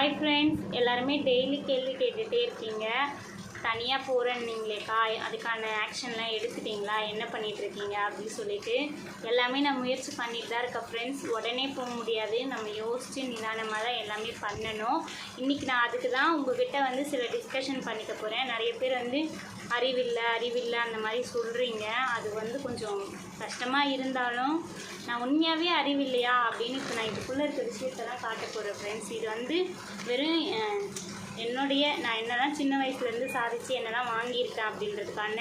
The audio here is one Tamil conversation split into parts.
ஹாய் ஃப்ரெண்ட்ஸ் எல்லாருமே டெய்லி கேள்வி கேட்டுகிட்டே இருக்கீங்க. தனியாக போகிறேன்னீங்களேக்கா அதுக்கான ஆக்ஷன்லாம் எடுத்துட்டீங்களா? என்ன பண்ணிகிட்ருக்கீங்க இருக்கீங்க அப்படின்னு சொல்லிட்டு எல்லாமே நான் முயற்சி பண்ணிட்டு தான் இருக்கேன் ஃப்ரெண்ட்ஸ் உடனே போக முடியாது. நம்ம யோசித்து நிதானமாக தான் எல்லாமே பண்ணணும். இன்றைக்கி நான் அதுக்கு தான் உங்ககிட்ட வந்து சில டிஸ்கஷன் பண்ணிக்க போகிறேன் நிறைய பேர் வந்து அறிவில்லை அறிவில்லை அந்த மாதிரி சொல்கிறீங்க அது வந்து கொஞ்சம் கஷ்டமாக இருந்தாலும் நான் உண்மையாகவே அறிவில்லையா அப்படின்னு இப்போ நான் இதுக்குள்ளே இருக்க விஷயத்தெல்லாம் காட்ட போகிறேன் ஃப்ரெண்ட்ஸ் இது வந்து வெறும் என்னுடைய நான் என்னெல்லாம் சின்ன வயசுலேருந்து சாதிச்சு என்னெல்லாம் வாங்கியிருக்கேன் அப்படின்றதுக்கான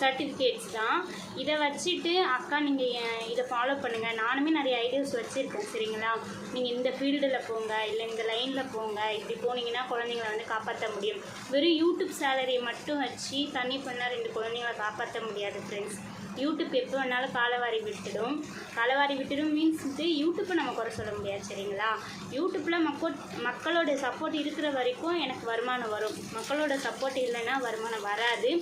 சர்டிஃபிகேட்ஸ் தான். இதை வச்சுட்டு அக்கா நீங்கள் இதை ஃபாலோ பண்ணுங்கள் நானுமே நிறைய ஐடியாஸ் வச்சுருக்கேன் சரிங்களா? நீங்கள் இந்த ஃபீல்டில் போங்க இல்லை இந்த லைனில் போங்க. இப்படி போனீங்கன்னா குழந்தைங்கள வந்து காப்பாற்ற முடியும். வெறும் யூடியூப் சேலரியை மட்டும் வச்சு தண்ணி பண்ணால் ரெண்டு குழந்தைங்கள காப்பாற்ற முடியாது ஃப்ரெண்ட்ஸ் யூடியூப் எப்போ வேணாலும் காலவாரி விட்டுடும். காலவாரி விட்டுடும் மீன்ஸ் வந்து யூடியூப்பை நம்ம குறை சொல்ல முடியாது சரிங்களா? யூடியூப்பில் மக்கள் மக்களோட சப்போர்ட் இருக்கிற வரைக்கும் எனக்கு வருமானம் வரும். மக்களோட சப்போர்ட் இல்லைன்னா வருமானம் வராது.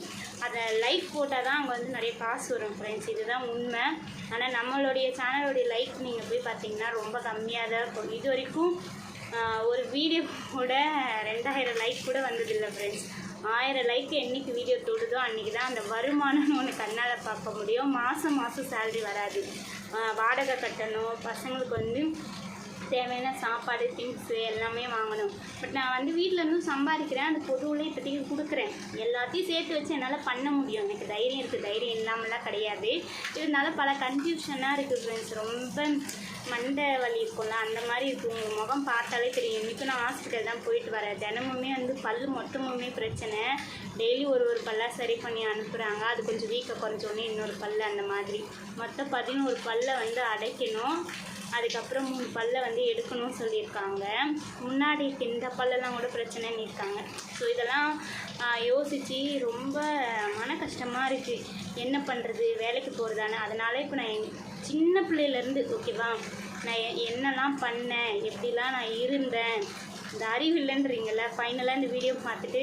அதை லைக் போட்டால் தான் அங்கே வந்து நிறைய காசு வரும் ஃப்ரெண்ட்ஸ் இதுதான் உண்மை. ஆனால் நம்மளுடைய சேனலோடைய லைக் நீங்கள் போய் பார்த்தீங்கன்னா ரொம்ப கம்மியாக தான் இருக்கும். இது வரைக்கும் ஒரு வீடியோ கூட ரெண்டாயிரம் லைக் கூட வந்ததில்லை ஃப்ரெண்ட்ஸ் ஆயிரம் லைக் என்னைக்கு வீடியோ தொடுதோ அன்றைக்கி தான் அந்த வருமானம் ஒன்று கண்ணால் பார்க்க முடியும். மாதம் மாதம் சேல்ரி வராது. வாடகை கட்டணும். பசங்களுக்கு வந்து தேவையான சாப்பாடு திங்ஸு எல்லாமே வாங்கணும். பட் நான் வந்து வீட்டில் இருந்தும் சம்பாதிக்கிறேன். அந்த பொதுவில் இப்போதைக்கு கொடுக்குறேன். எல்லாத்தையும் சேர்த்து வச்சு என்னால் பண்ண முடியும். எனக்கு தைரியம் இருக்குது தைரியம் இல்லாமலாம் கிடையாது. இருந்தாலும் பல கன்ஃபியூஷனாக இருக்குது ஃப்ரெண்ட்ஸ் ரொம்ப மண்டை வலி இருக்கும்ல அந்த மாதிரி இருக்கும். உங்கள் முகம் பார்த்தாலே தெரியும். இன்றைக்கும் நான் ஹாஸ்பிட்டல் தான் போயிட்டு வரேன். தினமுமே வந்து பல் மொத்தமுமே பிரச்சனை. டெய்லி ஒரு ஒரு பல்லாக சரி பண்ணி அனுப்புகிறாங்க அது கொஞ்சம் வீக்கம் குறைஞ்சோடனே இன்னொரு பல்லு அந்த மாதிரி. மொத்தம் பதினோரு பல்லை வந்து அடைக்கணும். அதுக்கப்புறம் மூணு பல்லை வந்து எடுக்கணும்னு சொல்லியிருக்காங்க. முன்னாடி இந்த பல்லெல்லாம் கூட பிரச்சனைன்னு இருக்காங்க. ஸோ இதெல்லாம் யோசித்து ரொம்ப மன கஷ்டமாக இருக்குது என்ன பண்ணுறது வேலைக்கு போகிறதானே அதனால இப்போ நான் சின்ன பிள்ளையிலேருந்து ஓகேவா? நான் எ- என்னெல்லாம் பண்ணேன் எப்படிலாம் நான் இருந்தேன் இந்த அறிவு இல்லைன்றீங்கள ஃபைனலாக இந்த வீடியோ பார்த்துட்டு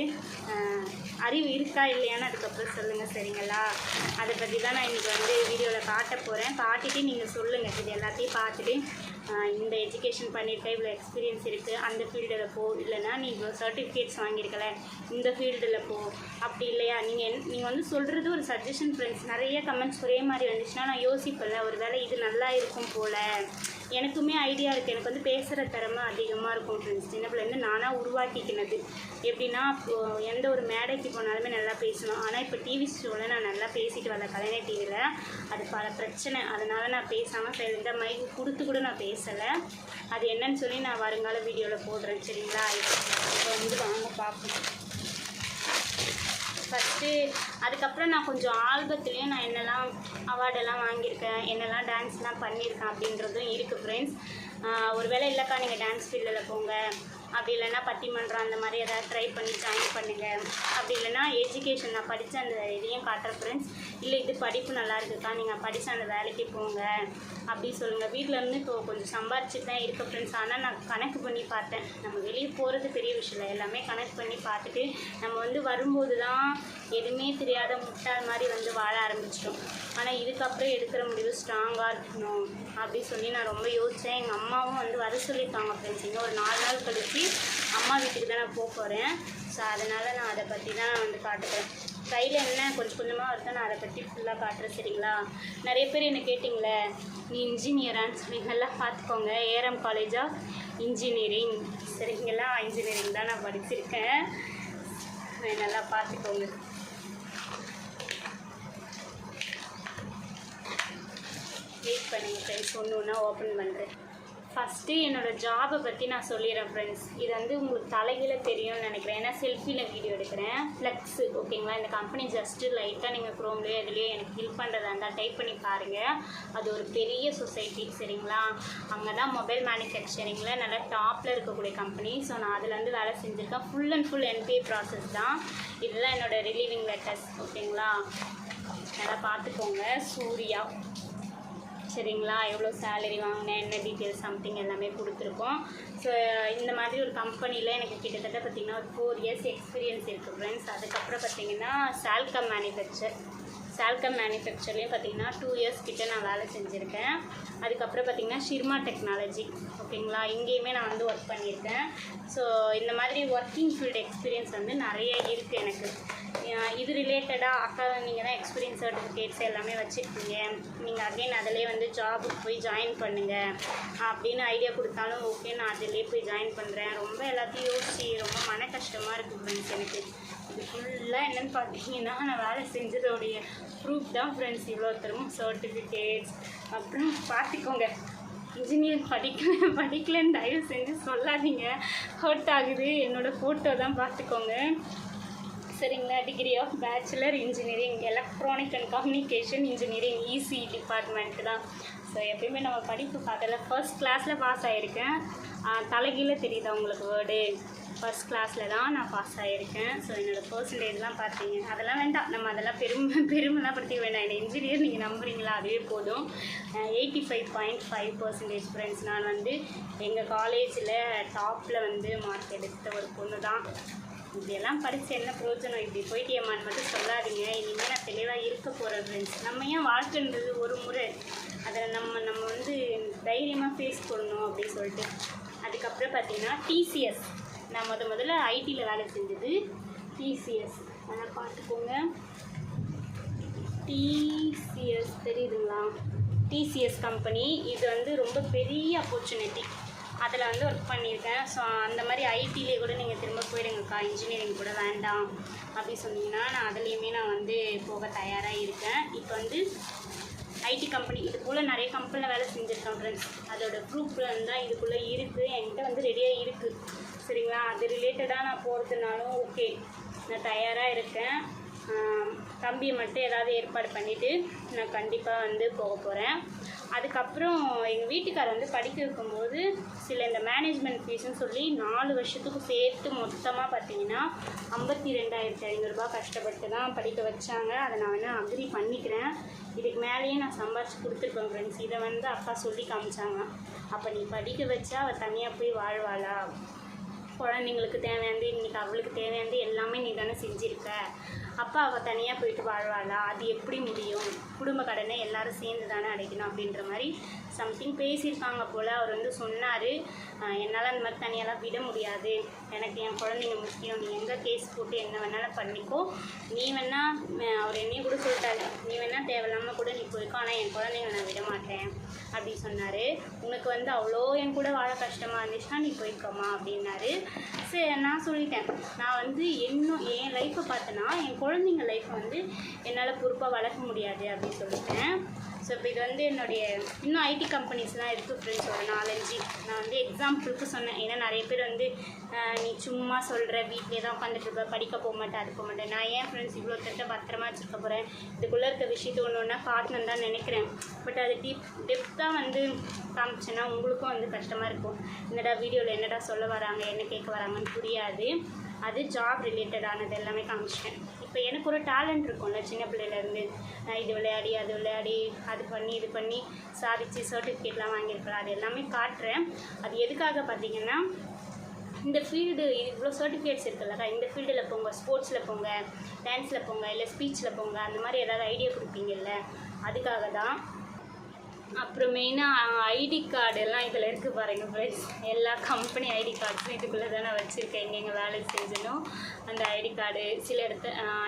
அறிவு இருக்கா இல்லையான்னு அதுக்கப்புறம் சொல்லுங்கள் சரிங்களா? அதை பற்றி தான் நான் இன்றைக்கி வந்து வீடியோவில் காட்ட போகிறேன் காட்டிட்டு நீங்கள் சொல்லுங்கள் இது எல்லாத்தையும் பார்த்துட்டு இந்த எஜுகேஷன் பண்ணியிருக்க இவ்வளோ எக்ஸ்பீரியன்ஸ் இருக்குது அந்த ஃபீல்டில் போ. இல்லைன்னா நீ இவ்வளோ சர்டிஃபிகேட்ஸ் வாங்கியிருக்கல. இந்த ஃபீல்டில் போ. அப்படி இல்லையா? நீங்கள் நீங்கள் வந்து சொல்கிறது ஒரு சஜஷன் ஃப்ரெண்ட்ஸ் நிறைய கமெண்ட்ஸ் ஒரே மாதிரி வந்துச்சுன்னா நான் யோசிப்பேன்ல. ஒரு வேளை இது நல்லா இருக்கும் போல். எனக்குமே ஐடியா இருக்குது எனக்கு வந்து பேசுகிற திறமை அதிகமாக இருக்கும் ஃப்ரெண்ட்ஸ் சின்ன பிள்ளைங்க நானாக உருவாக்கிக்கினது. எப்படின்னா எந்த ஒரு மேடைக்கு போனாலுமே நல்லா பேசணும். ஆனால் இப்போ டிவி ஷோவில் நான் நல்லா பேசிட்டு வரல கலைஞர் டிவியில் அது பல பிரச்சனை. அதனால் நான் பேசாமல் இந்த மைக்கு கொடுத்து கூட நான் பேசலை. அது என்னன்னு சொல்லி நான் வருங்கால வீடியோவில் போடுறேன் சரிங்களா? இப்போ வந்து வாங்க பார்ப்போம் ஃபஸ்ட்டு அதுக்கப்புறம் நான் கொஞ்சம் ஆல்பத்துலேயும் நான் என்னெல்லாம் அவார்டெல்லாம் வாங்கியிருக்கேன் என்னெல்லாம் டான்ஸ்லாம் பண்ணியிருக்கேன் அப்படின்றதும் இருக்குது ஃப்ரெண்ட்ஸ் ஒருவேளை இல்லைக்கா நீங்கள் டான்ஸ் ஃபீல்டில் போங்க. அப்படி இல்லைன்னா பட்டிமன்றம் அந்த மாதிரி ஏதாவது ட்ரை பண்ணி ஜாயின் பண்ணுங்கள் அப்படி இல்லைன்னா எஜுகேஷன் நான் படித்த அந்த இதையும் காட்டுறேன் ஃப்ரெண்ட்ஸ் இல்லை இது படிப்பு நல்லா இருக்குக்கா நீங்கள் படித்த அந்த வேலைக்கு போங்க. அப்படி சொல்லுங்கள் வீட்டில் இருந்து இப்போ கொஞ்சம் சம்பாரிச்சுட்டு தான் இருக்க ஃப்ரெண்ட்ஸ் ஆனால் நான் கணக்கு பண்ணி பார்த்தேன். நம்ம வெளியே போகிறது பெரிய விஷயம் இல்லை. எல்லாமே கணக்கு பண்ணி பார்த்துட்டு நம்ம வந்து வரும்போது தான் எதுவுமே தெரியாத முட்டாள் மாதிரி வந்து வாழ ஆரம்பிச்சிட்டோம். ஆனால் இதுக்கப்புறம் எடுக்கிற முடிவு ஸ்ட்ராங்காக இருக்கணும். அப்படி சொல்லி நான் ரொம்ப யோசித்தேன் எங்கள் அம்மா அம்மாவும் வந்து வர சொல்லியிருக்காங்க ஃப்ரெண்ட்ஸ் இன்னும் ஒரு நாலு நாள் கழிச்சு அம்மா வீட்டுக்கு தான் நான் போக போகிறேன் ஸோ அதனால் நான் அதை பற்றி தான் வந்து காட்டுறேன். கையில் என்ன கொஞ்சம் கொஞ்சமாக வருதோ நான் அதை பற்றி ஃபுல்லாக காட்டுறேன் சரிங்களா? நிறைய பேர் என்ன கேட்டிங்களே நீ இன்ஜினியரான்னு சொல்லி நல்லா பார்த்துக்கோங்க. ஏரம் காலேஜ் ஆஃப் இன்ஜினியரிங் சரிங்களா இன்ஜினியரிங் தான் நான் படிச்சிருக்கேன். நல்லா பார்த்துக்கோங்க. வெயிட் பண்ணுங்கள் ஃப்ரெண்ட்ஸ் ஒன்று ஒன்றா ஓப்பன் பண்ணுறேன் ஃபஸ்ட்டு என்னோடய ஜாபை பற்றி நான் சொல்லிடுறேன் ஃப்ரெண்ட்ஸ் இது வந்து உங்களுக்கு தலைகீழ தெரியும்னு நினைக்கிறேன். ஏன்னா செல்ஃபியில் வீடியோ எடுக்கிறேன். ஃப்ளெக்ஸு ஓகேங்களா இந்த கம்பெனி ஜஸ்ட்டு லைட்டாக நீங்கள் க்ரோம்லேயோ இதுலேயோ எனக்கு ஹெல்ப் பண்ணுறதா இருந்தால் டைப் பண்ணி பாருங்கள் அது ஒரு பெரிய சொசைட்டி சரிங்களா? அங்கே தான் மொபைல் மேனுஃபேக்சரிங்கில் நல்லா டாப்பில் இருக்கக்கூடிய கம்பெனி ஸோ நான் அதுலேருந்து வேலை செஞ்சுருக்கேன். Full and full NBA process தான். இதுதான் என்னோடய ரிலீவிங் லெட்டர்ஸ் ஓகேங்களா நல்லா பார்த்துக்கோங்க. சூர்யா. சரிங்களா? எவ்வளோ சேலரி வாங்கினேன் என்ன டீட்டெயில்ஸ் சம்திங் எல்லாமே கொடுத்துருக்கோம். ஸோ இந்த மாதிரி ஒரு கம்பெனியில் எனக்கு கிட்டத்தட்ட பார்த்திங்கன்னா ஒரு ஃபோர் இயர்ஸ் எக்ஸ்பீரியன்ஸ் இருக்குது ஃப்ரெண்ட்ஸ் அதுக்கப்புறம் பார்த்திங்கன்னா சால்கம் மேனுஃபேக்சர் சால்கம் மேனுஃபேக்சர்லேயும் பார்த்தீங்கன்னா டூ இயர்ஸ் கிட்டே நான் வேலை செஞ்சுருக்கேன். அதுக்கப்புறம் பார்த்தீங்கன்னா ஷிர்மா டெக்னாலஜி ஓகேங்களா? இங்கேயுமே நான் வந்து ஒர்க் பண்ணியிருக்கேன். ஸோ இந்த மாதிரி ஒர்க்கிங் ஃபீல்டு எக்ஸ்பீரியன்ஸ் வந்து நிறைய இருக்குது எனக்கு. இது ரிலேட்டடாக அக்கா நீங்கள் தான் எக்ஸ்பீரியன்ஸ் சர்டிஃபிகேட்ஸ் எல்லாமே வச்சுருக்கீங்க. நீங்கள் அகைன் அதிலே வந்து ஜாபுக்கு போய் ஜாயின் பண்ணுங்கள் அப்படின்னு ஐடியா கொடுத்தாலும் ஓகே நான் அதிலே போய் ஜாயின் பண்ணுறேன் ரொம்ப எல்லாத்தையும் யோசிச்சு ரொம்ப மன கஷ்டமாக இருக்குது ஃப்ரெண்ட்ஸ் எனக்கு. இது ஃபுல்லாக என்னென்னு பார்த்தீங்கன்னா நான் வேலை செஞ்சதோடைய ப்ரூஃப் தான் ஃப்ரெண்ட்ஸ் இவ்வளோ தரும் சர்டிஃபிகேட்ஸ் அப்புறம் பார்த்துக்கோங்க இன்ஜினியர் படிக்கல படிக்கலன்னு தயவு செஞ்சு சொல்லாதீங்க. ஹர்ட் ஆகுது. என்னோடய ஃபோட்டோ தான் பார்த்துக்கோங்க சரிங்களா? Degree of bachelor engineering electronic and communication engineering EC department தான். ஸோ எப்பயுமே நம்ம படிப்பு பார்த்தல ஃபர்ஸ்ட் கிளாஸில் பாஸ் ஆகிருக்கேன் தலைகீழே தெரியுதா உங்களுக்கு வேர்டு ஃபர்ஸ்ட் கிளாஸில் தான் நான் பாஸ் ஆகியிருக்கேன் ஸோ என்னோடய பர்சன்டேஜ்லாம் பார்த்தீங்க. அதெல்லாம் வேண்டாம். நம்ம அதெல்லாம் பெருமை பெருமைலாம் படுத்திக்க வேண்டாம். என்னை இன்ஜினியர் நீங்கள் நம்புறீங்களா? அதுவே போதும். Eighty five point five percentage friends நான் வந்து எங்கள் காலேஜில் டாப்பில் வந்து மார்க் எடுத்த ஒரு பொண்ணு தான். இப்படியெல்லாம் படித்து என்ன பிரயோஜனம்? இப்படி போயிட்டு மட்டும் சொல்லாதீங்க. இனிமேல் நான் தெளிவாக இருக்க போகிறேன் ஃப்ரெண்ட்ஸ் நம்ம ஏன் வாழ்க்கைன்றது ஒரு முறை. அதில் நம்ம நம்ம வந்து தைரியமாக ஃபேஸ் பண்ணணும் அப்படின்னு சொல்லிட்டு. அதுக்கப்புறம் பார்த்தீங்கன்னா டிசிஎஸ் நான் முத முதல்ல ஐடியில் வேலை செஞ்சது டிசிஎஸ் அதெல்லாம் பார்த்துக்கோங்க. டிசிஎஸ் தெரியுதுங்களா? டிசிஎஸ் கம்பெனி இது வந்து ரொம்ப பெரிய ஆப்பர்ச்சுனிட்டி அதில் வந்து ஒர்க் பண்ணியிருக்கேன். ஸோ அந்த மாதிரி ஐடிலே கூட நீங்கள் திரும்ப போயிடுங்கக்கா. இன்ஜினியரிங் கூட வேண்டாம் அப்படி சொன்னீங்கன்னா நான் அதுலேயுமே நான் வந்து போக தயாராக இருக்கேன். இப்போ வந்து ஐடி கம்பெனி இது போல் நிறைய கம்பெனியில் வேலை செஞ்சுருக்கேன் ஃப்ரெண்ட்ஸ் அதோட ப்ரூஃபில் இருந்தால் இதுக்குள்ளே இருக்குது என்கிட்ட வந்து ரெடியாக இருக்குது சரிங்களா? அது ரிலேட்டடாக நான் போகிறதுனாலும் ஓகே நான் தயாராக இருக்கேன். தம்பியை மட்டும் ஏதாவது ஏற்பாடு பண்ணிவிட்டு நான் கண்டிப்பாக வந்து போக போகிறேன் அதுக்கப்புறம் எங்கள் வீட்டுக்காரர் வந்து படிக்க வைக்கும்போது சில இந்த மேனேஜ்மெண்ட் ஃபீஸ்ன்னு சொல்லி நாலு வருஷத்துக்கு சேர்த்து மொத்தமாக பார்த்தீங்கன்னா ஐம்பத்தி ரெண்டாயிரத்தி ஐநூறுரூபா கஷ்டப்பட்டு தான் படிக்க வச்சாங்க. அதை நான் வேணால் அக்ரி பண்ணிக்கிறேன். இதுக்கு மேலேயே நான் சம்பாரிச்சு கொடுத்துருப்பேன் ஃப்ரெண்ட்ஸ் இதை வந்து அப்பா சொல்லி காமிச்சாங்க. அப்போ நீ படிக்க வச்சா அவள் தனியாக போய் வாழ்வாளா? குழந்தைங்களுக்கு தேவையானது இன்னைக்கு அவளுக்கு தேவையானது எல்லாமே நீ தானே செஞ்சுருக்க. அப்பா அவள் தனியாக போயிட்டு வாழ்வாளா? அது எப்படி முடியும்? குடும்ப கடனை எல்லாரும் சேர்ந்து தானே அடைக்கணும் அப்படின்ற மாதிரி சம்திங் பேசியிருக்காங்க போல். அவர் வந்து சொன்னார் என்னால் அந்த மாதிரி தனியாலாம் விட முடியாது. எனக்கு என் குழந்தைங்க முக்கியம். நீ எங்கே கேஸ் போட்டு என்ன வேணாலும் பண்ணிக்கோ. நீ வேணா அவர் என்னையும் கூட சொல்லிட்டாரு. நீ வேணா தேவையில்லாமல் கூட நீ போய்க்கோ ஆனால் என் குழந்தைங்க நான் விட மாட்டேன். அப்படி சொன்னார். உனக்கு வந்து அவ்வளோ என் கூட வாழ கஷ்டமாக இருந்துச்சுன்னா நீ போய்க்கோமா அப்படின்னாரு. சரி நான் சொல்லிட்டேன். நான் வந்து இன்னும் என் லைஃப்பை பார்த்தேன்னா என் குழந்தைங்க லைஃப்பை வந்து என்னால் பொறுப்பாக வளர்க்க முடியாது அப்படின்னு சொல்லிட்டேன். ஸோ இப்போ இது வந்து என்னுடைய இன்னும் ஐடி கம்பெனிஸ்லாம் இருக்குது ஃப்ரெண்ட்ஸ் ஒரு நாலஞ்சு நான் வந்து எக்ஸாம்பிளுக்கு சொன்னேன். ஏன்னா நிறைய பேர் வந்து நீ சும்மா சொல்கிற வீட்டிலே தான் உட்காந்துட்டு இருப்ப படிக்க போக மாட்டேன் அது போக மாட்டேன். நான் ஏன் ஃப்ரெண்ட்ஸ் இவ்வளோ திட்ட பத்திரமா வச்சுருக்க போகிறேன் இதுக்குள்ளே இருக்க விஷயத்தை ஒன்று ஒன்றா காட்டணுன்னு தான் நினைக்கிறேன். பட் அது டீப் டெப்த்தாக வந்து காமிச்சேன்னா உங்களுக்கும் வந்து கஷ்டமாக இருக்கும். என்னடா வீடியோவில் என்னடா சொல்ல வராங்க என்ன கேட்க வராங்கன்னு புரியாது. அது ஜாப் ரிலேட்டடானது எல்லாமே காமிச்சிட்டேன். இப்போ எனக்கு ஒரு டேலண்ட் இருக்கும்ல சின்ன பிள்ளையிலேருந்து நான் இது விளையாடி அது விளையாடி அது பண்ணி இது பண்ணி சாதிச்சு சர்டிஃபிகேட்லாம் வாங்கியிருக்கலாம். அது எல்லாமே காட்டுறேன். அது எதுக்காக பார்த்தீங்கன்னா இந்த ஃபீல்டு இவ்வளோ சர்டிஃபிகேட்ஸ் இருக்குல்லக்கா இந்த ஃபீல்டில் போங்க ஸ்போர்ட்ஸில் போங்க டான்ஸில் போங்க இல்லை ஸ்பீச்சில் போங்க அந்த மாதிரி ஏதாவது ஐடியா கொடுப்பீங்கல்ல அதுக்காக தான் அப்புறம் மெயினாக ஐடி கார்டு எல்லாம் இதில் இருக்குது பாருங்கள் ஃப்ரெண்ட்ஸ் எல்லா கம்பெனி ஐடி கார்ட்ஸும் இதுக்குள்ளே தானே வச்சுருக்கேன். வச்சுருக்கேன் எங்கெங்கே வேலை செஞ்சனும் அந்த ஐடி கார்டு சில இடத்த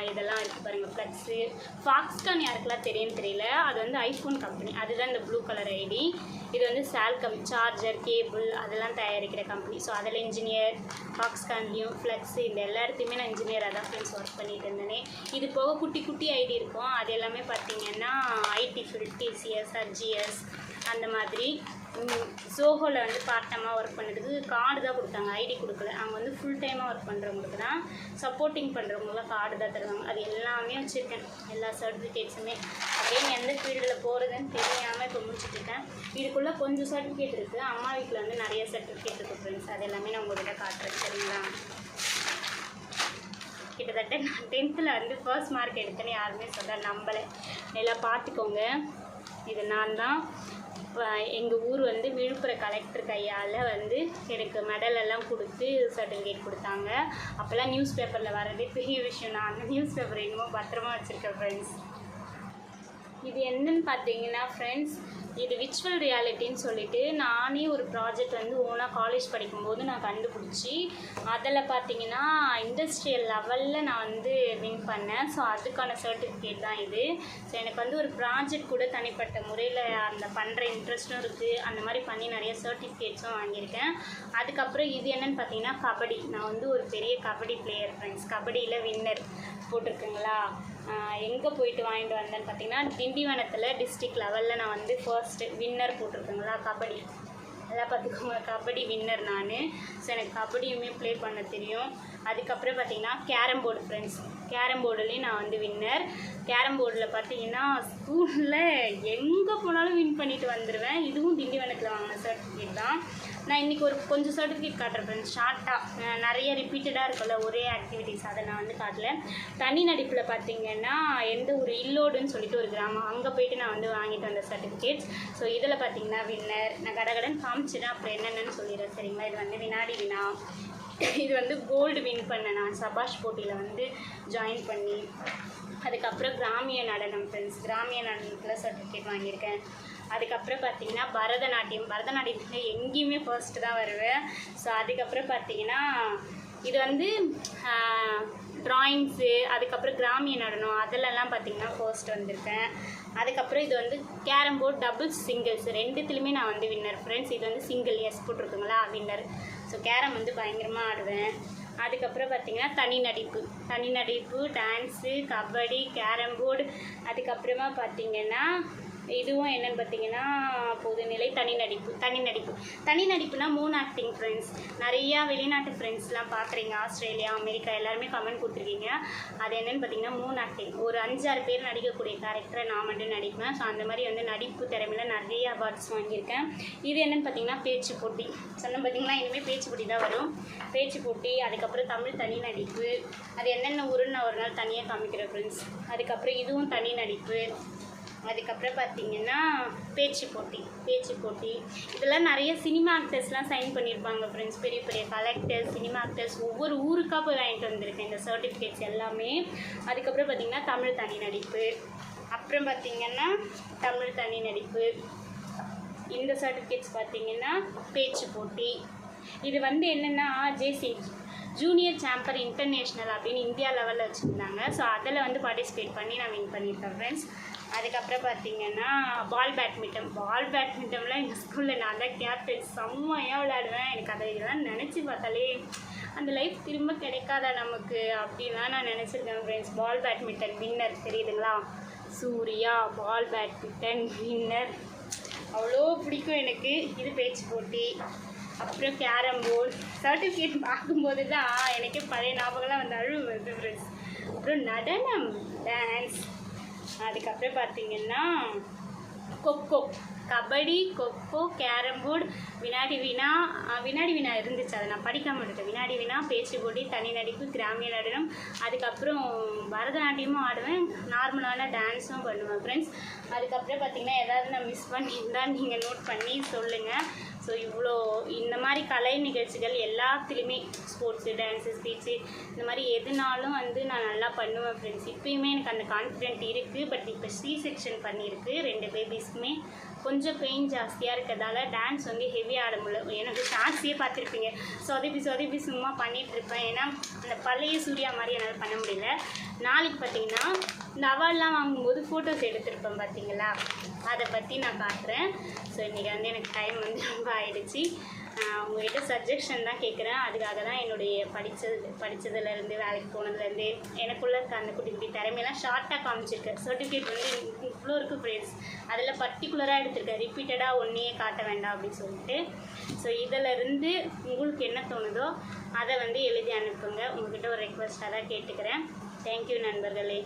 இதெல்லாம் இருக்குது பாருங்கள் ஃப்ளக்ஸு ஃபாக்ஸ்கான் யாருக்கெல்லாம் தெரியும்னு தெரியல. அது வந்து ஐஃபோன் கம்பெனி அதுதான் இந்த ப்ளூ கலர் ஐடி இது வந்து சால்கம் சார்ஜர் கேபிள் அதெல்லாம் தயாரிக்கிற கம்பெனி ஸோ அதில் இன்ஜினியர் ஃபாக்ஸ்கான்லேயும் ஃப்ளக்ஸு இந்த எல்லா இடத்துலையுமே நான் இன்ஜினியராக தான் ஃப்ரெண்ட்ஸ் ஒர்க் பண்ணிட்டு இருந்தேனே. இது போக குட்டி குட்டி ஐடி இருக்கும். அது எல்லாமே பார்த்தீங்கன்னா ஐடி ஃபீல்ட் டிசிஎஸ் ஆர்ஜிஎஸ் அந்த மாதிரி. ஜோஹோவில் வந்து பார்ட் டைமாக ஒர்க் பண்ணுறதுக்கு கார்டு தான் கொடுத்தாங்க ஐடி கொடுக்கல. அவங்க வந்து ஃபுல் டைமாக ஒர்க் பண்ணுறவங்களுக்கு தான் சப்போர்ட்டிங் பண்ணுறவங்களாம் கார்டு தான் தருவாங்க. அது எல்லாமே வச்சுருக்கேன். எல்லா சர்டிஃபிகேட்ஸுமே அப்படியே எந்த ஃபீல்டில் போகிறதுன்னு தெரியாமல் இப்போ முடிச்சுட்ருக்கேன் இதுக்குள்ளே கொஞ்சம் சர்டிஃபிகேட் இருக்குது அம்மா வீட்டில் வந்து நிறைய சர்டிஃபிகேட் இருக்குது ஃப்ரெண்ட்ஸ் அது எல்லாமே நான் உங்கள்கிட்ட காட்டுறேன் சரிங்களா? கிட்டத்தட்ட நான் டென்த்தில் வந்து ஃபர்ஸ்ட் மார்க் எடுத்தேன்னு யாருமே சொல்ல நம்பலை. எல்லாம் பார்த்துக்கோங்க. இது நான் தான் எங்கள் ஊர் வந்து விழுப்புரம் கலெக்டர் கையால் வந்து எனக்கு மெடலெல்லாம் கொடுத்து சர்டிஃபிகேட் கொடுத்தாங்க. அப்போல்லாம் நியூஸ் பேப்பரில் வரதே பெரிய விஷயம். நான் அந்த நியூஸ் பேப்பர் இன்னமும் பத்திரமா வச்சுருக்கேன் ஃப்ரெண்ட்ஸ் என்னன்னு பார்த்தீங்கன்னா ஃப்ரெண்ட்ஸ் இது விர்ச்சுவல் ரியாலிட்டின்னு சொல்லிட்டு நானே ஒரு ப்ராஜெக்ட் வந்து ஓனாக காலேஜ் படிக்கும்போது நான் கண்டுபிடிச்சி அதில் பார்த்தீங்கன்னா இண்டஸ்ட்ரியல் லெவலில் நான் வந்து வின் பண்ணேன். ஸோ அதுக்கான சர்டிஃபிகேட் தான் இது. ஸோ எனக்கு வந்து ஒரு ப்ராஜெக்ட் கூட தனிப்பட்ட முறையில் அந்த பண்ணுற இன்ட்ரெஸ்ட்டும் இருக்குது அந்த மாதிரி பண்ணி நிறைய சர்டிஃபிகேட்ஸும் வாங்கியிருக்கேன். அதுக்கப்புறம் இது என்னென்னு பார்த்தீங்கன்னா கபடி. நான் வந்து ஒரு பெரிய கபடி பிளேயர் ஃப்ரெண்ட்ஸ் கபடியில் வின்னர் போட்டிருக்குங்களா? எங்கே போயிட்டு வாங்கிட்டு வந்தேன்னு பார்த்தீங்கன்னா திண்டிவனத்தில் டிஸ்ட்ரிக் லெவலில் நான் வந்து ஃபர்ஸ்ட்டு வின்னர் போட்டிருக்குங்களா? கபடி. எல்லாம் பார்த்துக்கோங்க கபடி வின்னர் நான். ஸோ எனக்கு கபடியுமே ப்ளே பண்ண தெரியும். அதுக்கப்புறம் பார்த்தீங்கன்னா கேரம் போர்டு ஃப்ரெண்ட்ஸ் கேரம் போர்டுலேயும் நான் வந்து வின்னர் கேரம் போர்டில் பார்த்தீங்கன்னா ஸ்கூலில் எங்கே போனாலும் வின் பண்ணிட்டு வந்துடுவேன் இதுவும் திண்டிவனத்தில் வாங்கின சர்டிஃபிகேட் தான். நான் இன்றைக்கி ஒரு கொஞ்சம் சர்டிஃபிகேட் காட்டுறேன் ஃப்ரெண்ட்ஸ் ஷார்ட்டாக நிறைய ரிப்பீட்டடாக இருக்குல்ல ஒரே ஆக்டிவிட்டீஸ் அதை நான் வந்து காட்டல. தனி நடிப்பில் பார்த்தீங்கன்னா எந்த ஒரு இல்லோடுன்னு சொல்லிட்டு ஒரு கிராமம். அங்கே போயிட்டு நான் வந்து வாங்கிட்டு வந்த சர்டிஃபிகேட்ஸ் ஸோ இதில் பார்த்தீங்கன்னா வின்னர் நான் கடகடன் காமிச்சிட்டேன். அப்புறம் என்னென்னு சொல்லிடுறேன். சரிங்களா? இது வந்து வினாடி வினா. இது வந்து கோல்டு வின் பண்ணேன் நான் சபாஷ் போட்டியில் வந்து ஜாயின் பண்ணி அதுக்கப்புறம் கிராமிய நடனம் ஃப்ரெண்ட்ஸ் கிராமிய நடனத்தில் சர்டிஃபிகேட் வாங்கியிருக்கேன். அதுக்கப்புறம் பார்த்தீங்கன்னா பரதநாட்டியம் பரதநாட்டியத்தில் எங்கேயுமே ஃபர்ஸ்ட்டு தான் வருவேன். ஸோ அதுக்கப்புறம் பார்த்தீங்கன்னா இது வந்து ட்ராயிங்ஸு அதுக்கப்புறம் கிராமிய நடனம் அதிலெல்லாம் பார்த்திங்கன்னா ஃபர்ஸ்ட் வந்திருக்கேன். அதுக்கப்புறம் இது வந்து கேரம் போர்ட் டபுள்ஸ் சிங்கிள்ஸ் ரெண்டுத்துலேயுமே நான் வந்து வின்னர் ஃப்ரெண்ட்ஸ் இது வந்து சிங்கிள் எஸ் போட்டிருக்குங்களா வின்னர் ஸோ கேரம் வந்து பயங்கரமாக ஆடுவேன். அதுக்கப்புறம் பார்த்திங்கன்னா தனி நடிப்பு. தனி நடிப்பு டான்ஸு கபடி கேரம் போர்டு அதுக்கப்புறமா பார்த்தீங்கன்னா இதுவும் என்னன்னு பார்த்தீங்கன்னா பொதுநிலை தனி நடிப்பு தனி நடிப்பு. தனி நடிப்புனா மூணு ஆக்டிங் ஃப்ரெண்ட்ஸ் நிறையா வெளிநாட்டு ஃப்ரெண்ட்ஸ்லாம் பார்க்குறீங்க. ஆஸ்திரேலியா அமெரிக்கா எல்லாருமே கமெண்ட் கொடுத்துருக்கீங்க. அது என்னன்னு பார்த்தீங்கன்னா மூணு ஆக்டிங் ஒரு அஞ்சாறு பேர் நடிக்கக்கூடிய கேரக்டரை நான் மட்டும் நடிப்பேன். ஸோ அந்த மாதிரி வந்து நடிப்பு திறமையில நிறைய அவார்ட்ஸ் வாங்கியிருக்கேன். இது என்னன்னு பார்த்தீங்கன்னா பேச்சு போட்டி. சொன்ன பார்த்தீங்கன்னா இனிமேல் பேச்சு போட்டி தான் வரும். பேச்சு போட்டி அதுக்கப்புறம் தமிழ் தனி நடிப்பு. அது என்னென்ன ஊருன்னு ஒரு நாள் தனியாக காமிக்கிறேன் ஃப்ரெண்ட்ஸ் அதுக்கப்புறம் இதுவும் தனி நடிப்பு. அதுக்கப்புறம் பார்த்தீங்கன்னா பேச்சு போட்டி பேச்சு போட்டி. இதெல்லாம் நிறைய சினிமா ஆக்டர்ஸ்லாம் சைன் பண்ணியிருப்பாங்க ஃப்ரெண்ட்ஸ் பெரிய பெரிய கலெக்டர்ஸ் சினிமா ஆக்டர்ஸ் ஒவ்வொரு ஊருக்காக போய் வாங்கிட்டு வந்திருக்கேன் இந்த சர்டிஃபிகேட்ஸ் எல்லாமே. அதுக்கப்புறம் பார்த்தீங்கன்னா தமிழ் தனி நடிப்பு. அப்புறம் பார்த்திங்கன்னா தமிழ் தனி நடிப்பு. இந்த சர்டிஃபிகேட்ஸ் பார்த்திங்கன்னா பேச்சு போட்டி. இது வந்து என்னென்னா ஜேசி ஜூனியர் சாம்பர் இன்டர்நேஷ்னல் அப்படின்னு இந்தியா லெவலில் வச்சுருந்தாங்க. ஸோ அதில் வந்து பார்ட்டிசிபேட் பண்ணி நான் வின் பண்ணியிருக்கேன் ஃப்ரெண்ட்ஸ் அதுக்கப்புறம் பார்த்தீங்கன்னா பால் பேட்மிண்டன் பால் பேட்மிண்டன்லாம் எங்கள் ஸ்கூலில் நான் தான் கேப்டன் செம்மையாக விளையாடுவேன். எனக்கு அதை இதெல்லாம் நினச்சி பார்த்தாலே அந்த லைஃப் திரும்ப கிடைக்காதா நமக்கு அப்படின்லாம் நான் நினச்சிருக்கேன் ஃப்ரெண்ட்ஸ் பால் பேட்மிண்டன் வின்னர் தெரியுதுங்களா? சூர்யா பால் பேட்மிண்டன் வின்னர் அவ்வளோ பிடிக்கும் எனக்கு. இது பேச்சு போட்டி. அப்புறம் கேரம் போர்டு சர்டிஃபிகேட் பார்க்கும்போது தான் எனக்கே பழைய ஞாபகம்லாம் வந்து அழுவு வருது ஃப்ரெண்ட்ஸ் அப்புறம் நடனம் டான்ஸ் அதுக்கப்புறம் பார்த்தீங்கன்னா கொக்கோ. கபடி கொக்கோ கேரம் போர்டு வினாடி வினா வினாடி வினா இருந்துச்சு. அதை நான் படிக்காமல் இருக்கேன் வினாடி வினா பேச்சு போட்டி தனி நடிப்பு கிராமிய நடனம். அதுக்கப்புறம் பரதநாட்டியமும் ஆடுவேன். நார்மலான டான்ஸும் பண்ணுவேன் ஃப்ரெண்ட்ஸ் அதுக்கப்புறம் பார்த்தீங்கன்னா ஏதாவது நான் மிஸ் பண்ணியிருந்தால் நீங்கள் நோட் பண்ணி சொல்லுங்கள் ஸோ இவ்வளோ இந்த மாதிரி கலை நிகழ்ச்சிகள் எல்லாத்துலேயுமே ஸ்போர்ட்ஸு டான்ஸு ஸ்பீச்சு இந்த மாதிரி எதுனாலும் வந்து நான் நல்லா பண்ணுவேன் ஃப்ரெண்ட்ஸ் இப்போயுமே எனக்கு அந்த கான்ஃபிடென்ட் இருக்குது பட் இப்போ சி செக்ஷன் பண்ணியிருக்கு ரெண்டு பேபிஸ்க்குமே கொஞ்சம் பெயின் ஜாஸ்தியாக இருக்கிறதால டான்ஸ் வந்து ஹெவியாக ஆட முடியல. எனக்கு டான்ஸே பார்த்துருப்பீங்க. சொதப்பி சொதப்பி சும்மா பண்ணிகிட்ருப்பேன் இருப்பேன். ஏன்னா அந்த பழைய சூர்யா மாதிரி என்னால் பண்ண முடியல. நாளைக்கு பார்த்தீங்கன்னா இந்த அவார்ட்லாம் வாங்கும்போது ஃபோட்டோஸ் எடுத்திருப்பேன் பார்த்தீங்களா? அதை பற்றி நான் காட்டுறேன் ஸோ இன்றைக்கி வந்து எனக்கு டைம் வந்து ரொம்ப ஆயிடுச்சு. உங்கள்கிட்ட சஜஷன் தான் கேட்குறேன் அதுக்காக தான் என்னுடைய படித்தது படித்ததுலேருந்து வேலைக்கு போனதுலேருந்து எனக்குள்ள இருக்க அந்த குட்டி குட்டி திறமையெல்லாம் ஷார்ட்டாக காமிச்சிருக்கேன் சர்டிஃபிகேட் வந்து இவ்வளோ இருக்குது ஃப்ரெண்ட்ஸ் அதில் பர்டிகுலராக எடுத்திருக்கேன். ரிப்பீட்டடாக ஒன்றையே காட்ட வேண்டாம் அப்படின்னு சொல்லிட்டு. ஸோ இதிலிருந்து உங்களுக்கு என்ன தோணுதோ அதை வந்து எழுதி அனுப்புங்க. உங்கள்கிட்ட ஒரு ரெக்வஸ்ட்டாக தான் கேட்டுக்கிறேன். தேங்க்யூ நண்பர்களே.